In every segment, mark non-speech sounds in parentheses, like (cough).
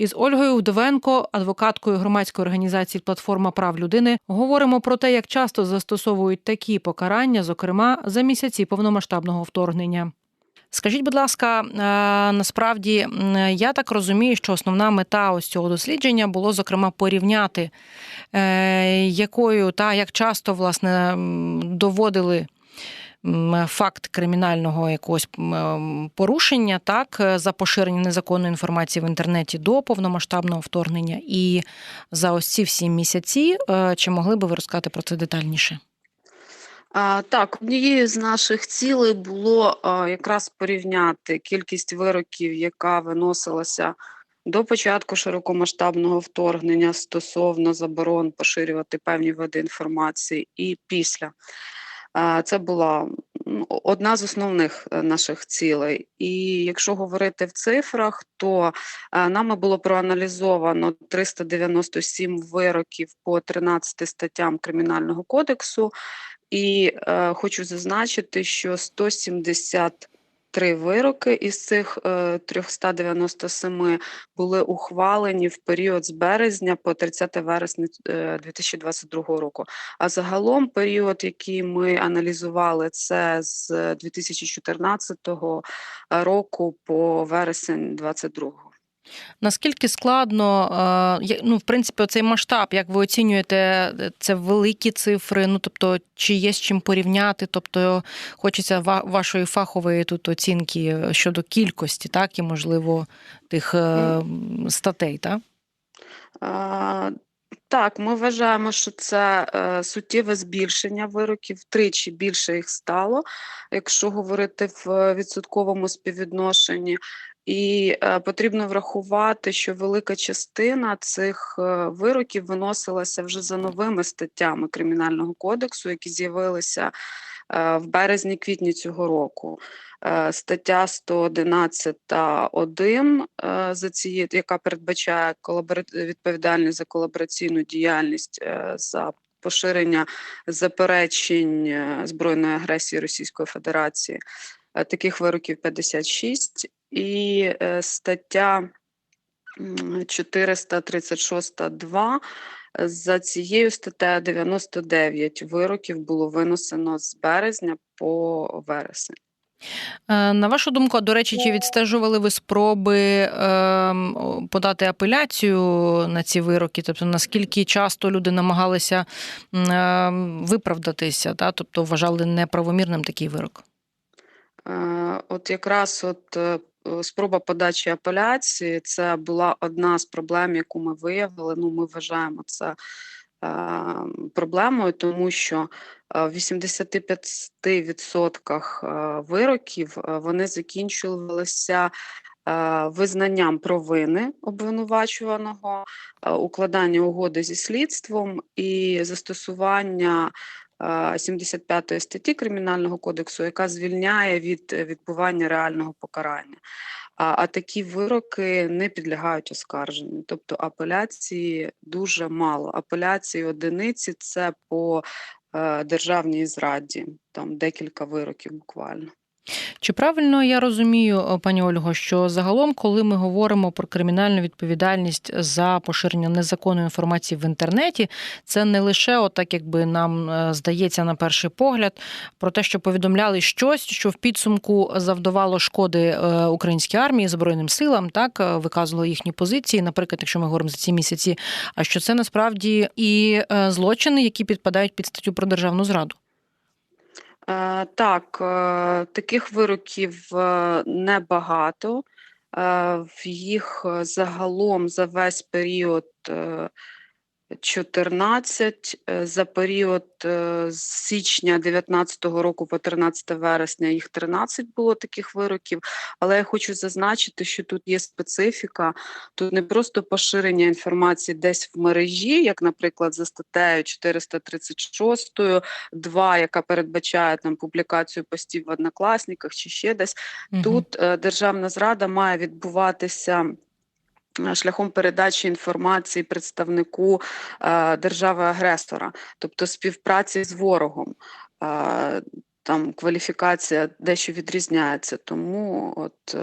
Із Ольгою Вдовенко, адвокаткою громадської організації Платформа прав людини, говоримо про те, як часто застосовують такі покарання, зокрема за місяці повномасштабного вторгнення. Скажіть, будь ласка, е, насправді я так розумію, що основна мета ось цього дослідження було зокрема порівняти, е, якою та як часто власне доводили. Факт кримінального якогось порушення, так е, за поширення незаконної інформації в інтернеті до повномасштабного вторгнення, і за ось ці всі місяці, е, чи могли би ви розказати про це детальніше? А, так, однією з наших цілей було а, якраз порівняти кількість вироків, яка виносилася до початку широкомасштабного вторгнення стосовно заборон поширювати певні види інформації, і після. Це була одна з основних е, наших цілей. І якщо говорити в цифрах, то е, нами було проаналізовано 397 вироків по 13 статтям Кримінального кодексу. І е, хочу зазначити, що 173 вироки із цих е, 397 були ухвалені в період з березня по 30 вересня е, 2022 року. А загалом період, який ми аналізували, це з 2014 року по вересень 2022. Наскільки складно, е, ну, в принципі, цей масштаб, як ви оцінюєте, е, це великі цифри, ну тобто, чи є з чим порівняти? Тобто, хочеться вашої фахової тут оцінки щодо кількості, так, і можливо тих е, статей, так? А, Так, ми вважаємо, що це е, суттєве збільшення вироків, втричі більше їх стало, якщо говорити в відсотковому співвідношенні. І е, потрібно врахувати, що велика частина цих е, вироків виносилася вже за новими статтями Кримінального кодексу, які з'явилися е, в березні-квітні цього року. Стаття 111.1, е, за цією, яка передбачає відповідальність за колабораційну діяльність за поширення заперечень збройної агресії Російської Федерації. Таких вироків 56 і е, стаття м, 436.2 за цією статтею 99 вироків було винесено з березня по вересень. Е, На вашу думку, до речі, чи відстежували ви спроби ем, подати апеляцію на ці вироки? Тобто, наскільки часто люди намагалися ем, виправдатися, та? тобто вважали неправомірним такий вирок? Е, От якраз от е, е, спроба подачі апеляції це була одна з проблем, яку ми виявили. Ну, ми вважаємо це е, проблемою, тому що е, в 85% е, вироків е, вони закінчувалися е, визнанням провини обвинувачуваного, е, укладання угоди зі слідством і застосування е, 75 статті Кримінального кодексу, яка звільняє від е, відбування реального покарання. А, а такі вироки не підлягають оскарженню. Тобто апеляції дуже мало. Апеляції одиниці це по е, державній зраді, там декілька вироків буквально. Чи правильно я розумію, пані Ольго, що загалом, коли ми говоримо про кримінальну відповідальність за поширення незаконної інформації в інтернеті, це не лише отак, якби нам е, здається на перший погляд, про те, що повідомляли щось, що в підсумку завдавало шкоди е, українській армії, збройним силам, так е, виказувало їхні позиції, наприклад, якщо ми говоримо за ці місяці, а що це насправді і е, злочини, які підпадають під статтю про державну зраду. Е, Так, е, таких вироків е, небагато. В їх загалом за весь період 14, е, за період е, з січня 2019 року по 13 вересня їх 13 було таких вироків. Але я хочу зазначити, що тут є специфіка. Тут не просто поширення інформації десь в мережі, як, наприклад, за статтею 436, 2, яка передбачає там публікацію постів в однокласниках чи ще десь. Мгм. Тут е, державна зрада має відбуватися. Е, Шляхом передачі інформації представнику е, держави-агресора, тобто співпраці з ворогом. Е, там кваліфікація дещо відрізняється. Тому от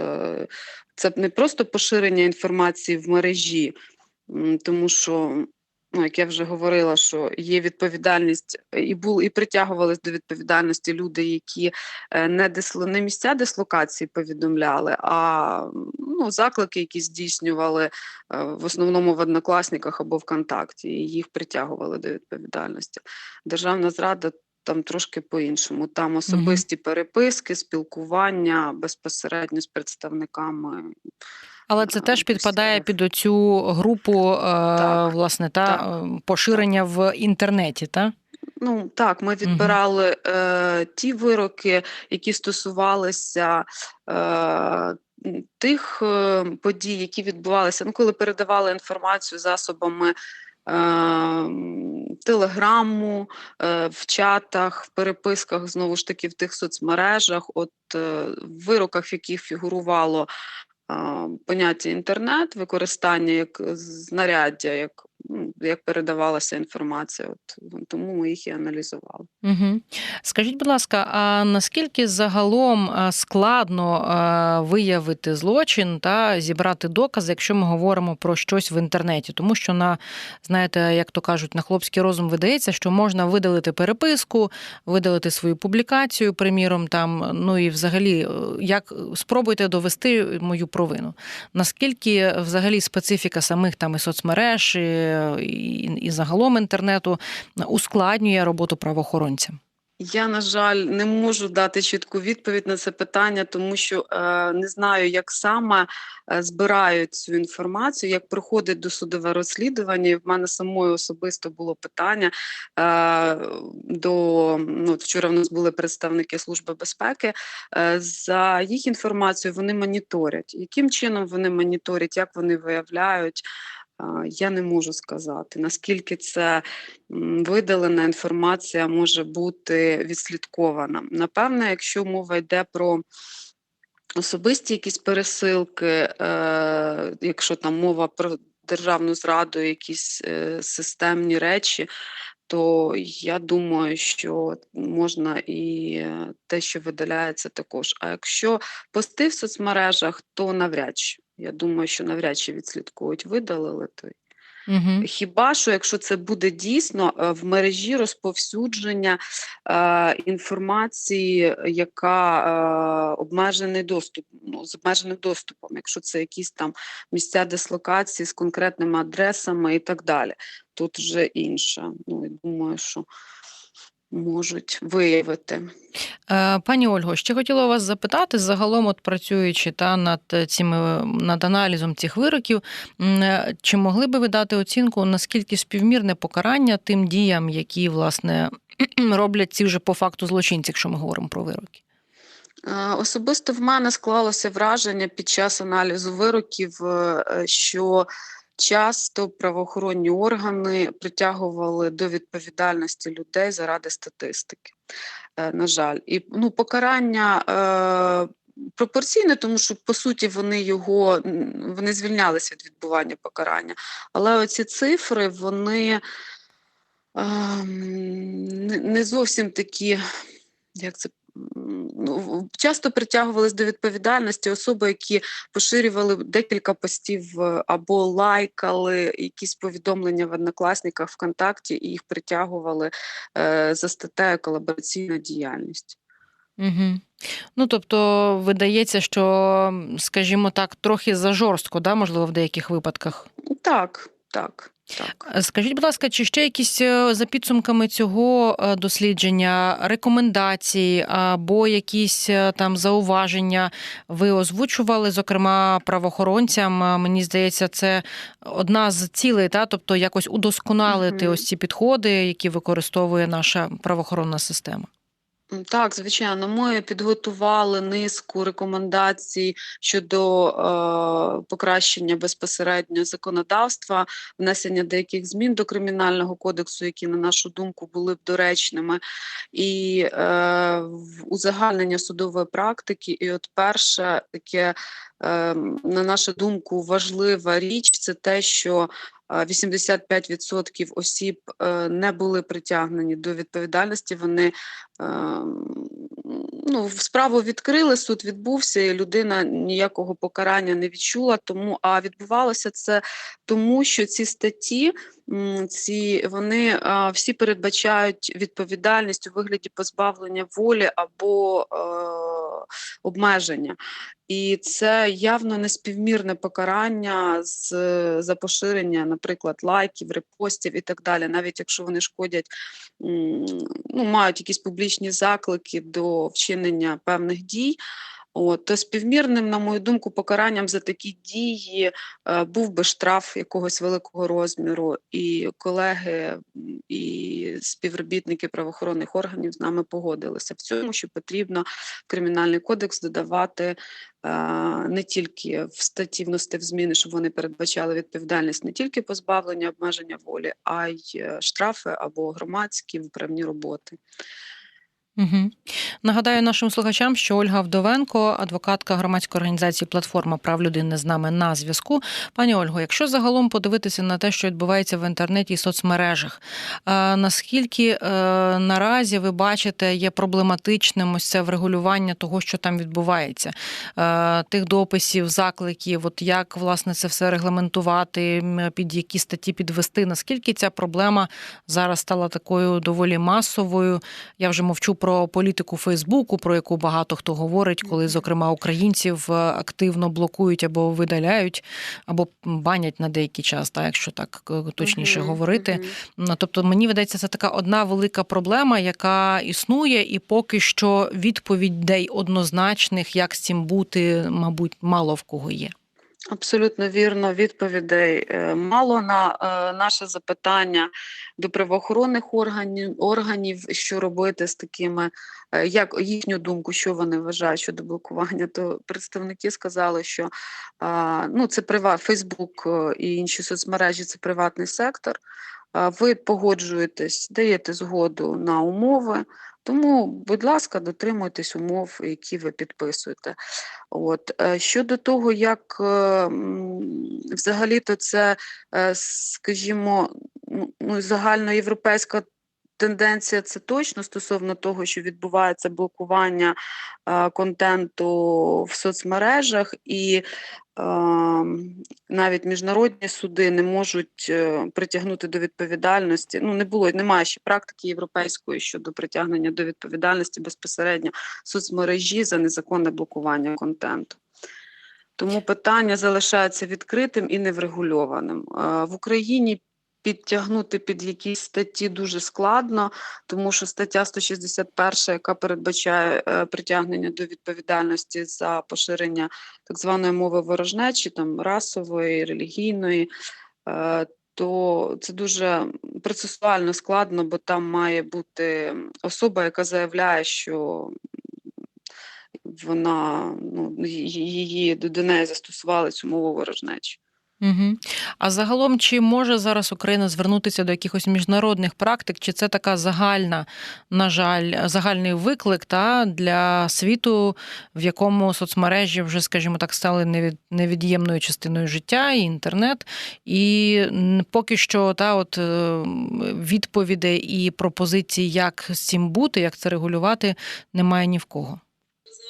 це не просто поширення інформації в мережі, тому що. Ну, як я вже говорила, що є відповідальність, е, і були і притягувались до відповідальності люди, які е, не дисло не місця дислокації повідомляли, а ну, заклики, які здійснювали е, в основному в однокласниках або ВКонтакті, і їх притягували до відповідальності. Державна зрада там трошки по-іншому. Там особисті переписки, спілкування безпосередньо з представниками. Але це теж підпадає під оцю групу, е, Так, власне, та так, е, поширення в інтернеті, та? Ну так, ми відбирали е, ті вироки, які стосувалися е, тих е, подій, які відбувалися, ну, коли передавали інформацію засобами е, телеграму, е, в чатах, в переписках, знову ж таки, в тих соцмережах, от е, в вироках, в яких фігурувало поняття інтернет, використання як знаряддя, як, ну, як передавалася інформація. От, ну, тому ми їх і аналізували. Угу. Скажіть, будь ласка, а наскільки загалом е, складно е, виявити злочин та зібрати докази, якщо ми говоримо про щось в інтернеті? Тому що на знаєте, як то кажуть, на хлопський розум видається, що можна видалити переписку, видалити свою публікацію, приміром, там ну і взагалі, е, як спробуйте довести мою провину. Наскільки взагалі специфіка самих там і соцмереж і, загалом інтернету ускладнює роботу правоохоронцям? Я, на жаль, не можу дати чітку відповідь на це питання, тому що е, не знаю, як саме е, збирають цю інформацію, як проходить досудове розслідування. В мене самої особисто було питання е, до ну, вчора. В нас були представники Служби безпеки. Е, за їх інформацією вони моніторять. Яким чином вони моніторять, як вони виявляють? Я не можу сказати, наскільки це видалена інформація може бути відслідкована. Напевне, якщо мова йде про особисті якісь пересилки, е, якщо там мова про державну зраду, якісь е, системні речі, то я думаю, що можна і те, що видаляється, також. А якщо пости в соцмережах, то навряд чи. Я думаю, що навряд чи відслідкують, видалили то. Угу. Хіба що, якщо це буде дійсно е, в мережі розповсюдження е, інформації, яка е, обмежений доступ, ну, з обмеженим доступом, якщо це якісь там місця дислокації з конкретними адресами і так далі, тут вже інше. Ну, я думаю, що можуть виявити. Е, Пані Ольго, ще хотіла вас запитати, загалом, от працюючи та над цими над аналізом цих вироків, е, чи могли би ви дати оцінку, наскільки співмірне покарання тим діям, які власне (clears throat) роблять ці вже по факту злочинці, якщо ми говоримо про вироки? Е, Особисто в мене склалося враження під час аналізу вироків, що часто правоохоронні органи притягували до відповідальності людей заради статистики. Е, На жаль, і ну, покарання. е, Пропорційне, тому що по суті вони його вони звільнялися від відбування покарання. Але оці цифри вони ем, не- зовсім такі, як це часто притягувались до відповідальності особи, які поширювали декілька постів е, або лайкали якісь повідомлення в однокласниках ВКонтакті, і їх притягували е, за статтею колабораційна діяльність. Угу. Ну, тобто, видається, що, скажімо так, трохи зажорстко, да, можливо, в деяких випадках. Так, так, так. Е, Скажіть, будь ласка, чи ще якісь е, за підсумками цього е, дослідження рекомендації або якісь там зауваження ви озвучували, зокрема правоохоронцям? Мені здається, це одна з цілей, та тобто якось удосконалити Мгм. ось ці підходи, які використовує наша правоохоронна система. Так, звичайно, ми підготували низку рекомендацій щодо е, покращення безпосередньо законодавства, внесення деяких змін до кримінального кодексу, які, на нашу думку, були б доречними, і е, узагальнення судової практики. І от перше таке, е, на нашу думку, важлива річ це те, що 85% осіб е, не були притягнені до відповідальності. Вони ем, ну, справу відкрили, суд відбувся, і людина ніякого покарання не відчула. Тому а відбувалося це тому, що ці статті ці вони всі передбачають відповідальність у вигляді позбавлення волі або е, обмеження. І це явно неспівмірне покарання з за поширення, наприклад, лайків, репостів і так далі, навіть якщо вони шкодять, ну, мають якісь публічні заклики до вчинення певних дій. От, то співмірним, на мою думку, покаранням за такі дії е, був би штраф якогось великого розміру. І колеги і співробітники правоохоронних органів з нами погодилися в цьому, що потрібно кримінальний кодекс додавати е, не тільки в статті вносити в зміни, щоб вони передбачали відповідальність не тільки позбавлення обмеження волі, а й е, штрафи або громадські виправні роботи. Угу. Нагадаю нашим слухачам, що Ольга Вдовенко, адвокатка громадської організації Платформа прав людини з нами на зв'язку. Пані Ольго, якщо загалом подивитися на те, що відбувається в інтернеті і соцмережах, е, наскільки е, наразі ви бачите є проблематичним ось це врегулювання того, що там відбувається, е, тих дописів, закликів, от як власне це все регламентувати, під які статті підвести? Наскільки ця проблема зараз стала такою доволі масовою? Я вже мовчу про політику Фейсбуку, про яку багато хто говорить, коли, зокрема, українців е, активно блокують або видаляють, або банять на деякий час, так, якщо так е, точніше Мгм, говорити. мгм. Ну, Тобто, мені видається, це така одна велика проблема, яка існує, і поки що відповідей однозначних, як з цим бути, мабуть, мало в кого є. Абсолютно вірно, відповідей е, мало на е, наше запитання до правоохоронних органів, органів, що робити з такими, е, як їхню думку, що вони вважають щодо блокування, то представники сказали, що ну, це приват, Фейсбук і інші соцмережі це приватний сектор. Ви погоджуєтесь, даєте згоду на умови. Тому, будь ласка, дотримуйтесь умов, які ви підписуєте. От е, щодо того, як е, взагалі-то це, е, скажімо, ну, ну, загальноєвропейська тенденція, це точно стосовно того, що відбувається блокування е, контенту в соцмережах, і е, навіть міжнародні суди не можуть е, притягнути до відповідальності. Ну не було немає ще практики європейської щодо притягнення до відповідальності безпосередньо соцмережі за незаконне блокування контенту. Тому питання залишається відкритим і неврегульованим. Е, В Україні підтягнути під якісь статті дуже складно, тому що стаття 161, яка передбачає е, притягнення до відповідальності за поширення так званої мови ворожнечі, там расової, релігійної, е, то це дуже процесуально складно, бо там має бути особа, яка заявляє, що вона ну, її до, неї застосували цю мову ворожнечі. Угу. А загалом, чи може зараз Україна звернутися до якихось міжнародних практик, чи це така загальна, на жаль, загальний виклик та для світу, в якому соцмережі вже, скажімо так, стали невід, невід'ємною частиною життя, і інтернет, і поки що та от е, відповідей і пропозицій, як з цим бути, як це регулювати, немає ні в кого.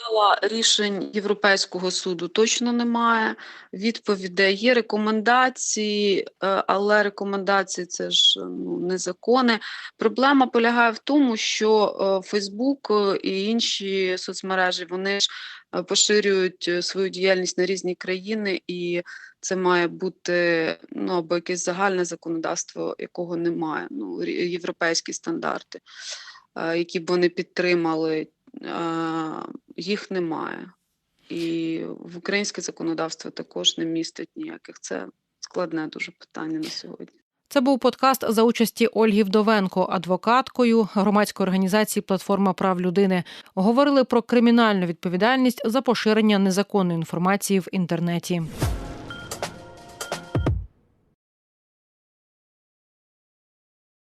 Зала рішень Європейського суду точно немає. Відповідей є рекомендації, е, але рекомендації це ж ну, не закони. Проблема полягає в тому, що Фейсбук і інші соцмережі вони ж е, поширюють е, свою діяльність на різні країни, і це має бути ну, або якесь загальне законодавство, якого немає. Ну, європейські стандарти, е, які б вони підтримали е, їх немає. І в українське законодавство також не містить ніяких. Це складне дуже питання на сьогодні. Це був подкаст за участі Ольги Вдовенко, адвокаткою громадської організації Платформа прав людини. Говорили про кримінальну відповідальність за поширення незаконної інформації в інтернеті.